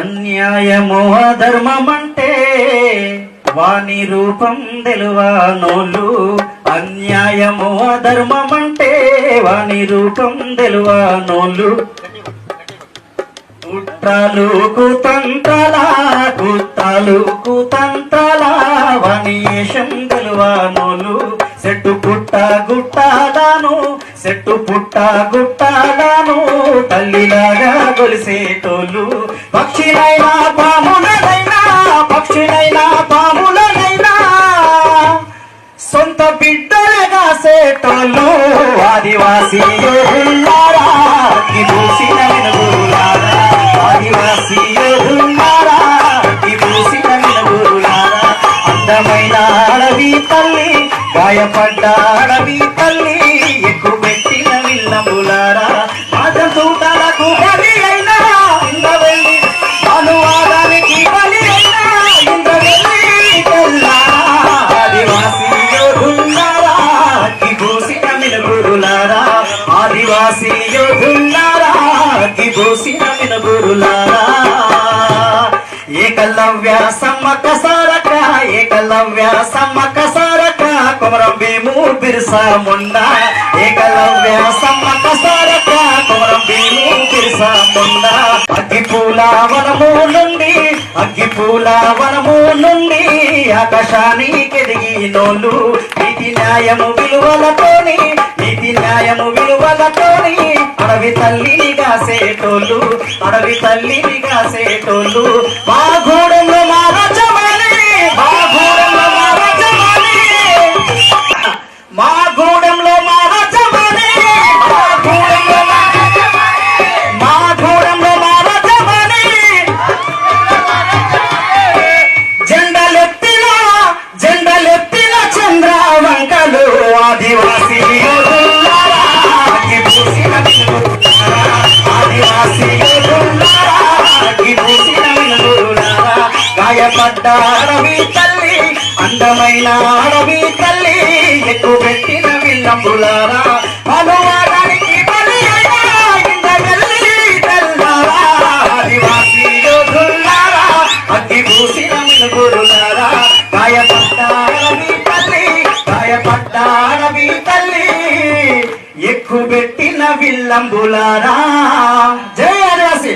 అన్యాయమో అధర్మమంటే వాణి రూపం తెలువానోళ్ళు అన్యాయమో అధర్మమంటే వాణి రూపం తెలువానోళ్ళు కుట్రాలు కుతంత్రాల కుట్రాలు వాణి వనియేషం తెలువానోళ్ళు చెట్టు పుట్ట గుట్టాల సెట్టు పుట్ట గుట్టాదాను తల్లిలాగా గొలిసేటోళ్ళు. పక్షినైనా పాములనైనా పక్షినైనా పాములనైనా. సొంత బిడ్డలుగా కాసేటోళ్ళు ఆదివాసీ యోధులారా వినగురులారా ఆదివాసీ యోధులారా వినగురులారా అందమైన అడవి తల్లి గాయపడ్డ అడవి తల్లి ఆదివాసీ యోధులారా అగ్గి ఏకలవ్య సమ్మక సారక ఏకలవ్య సమ్మక సారక కొమరం భీము బిర్సా ముండా ఏకలవ్య సమ్మక సారక కొమరం భీము బిర్సా ముండా అగ్గి పూల వనము నుండి అగ్గి పూల వనము నుండి ఆకాశానికి ఎదిగినోళ్ళు నీతి న్యాయము విలువలతోని నీతి న్యాయము విలువలతో అడవి తల్లిని కాసేటోళ్ళు అడవి తల్లిని కాసేటోళ్ళు మా గూడెంలో మా గాయపడ్డ అడవి తల్లి అందమైన అడవి తల్లి ఎక్కువ పెట్టిన విల్లంబులారా అనువాదానికి బలి అయిన ఇంద వెళ్ళి తెల్లారా ఆదివాసీ అగ్గి పూసిన మినుగురులారా గాయపడ్డాడవి తల్లి గాయపడ్డాడవి తల్లి ఎక్కువ పెట్టిన విల్లంబులారా. జయ జై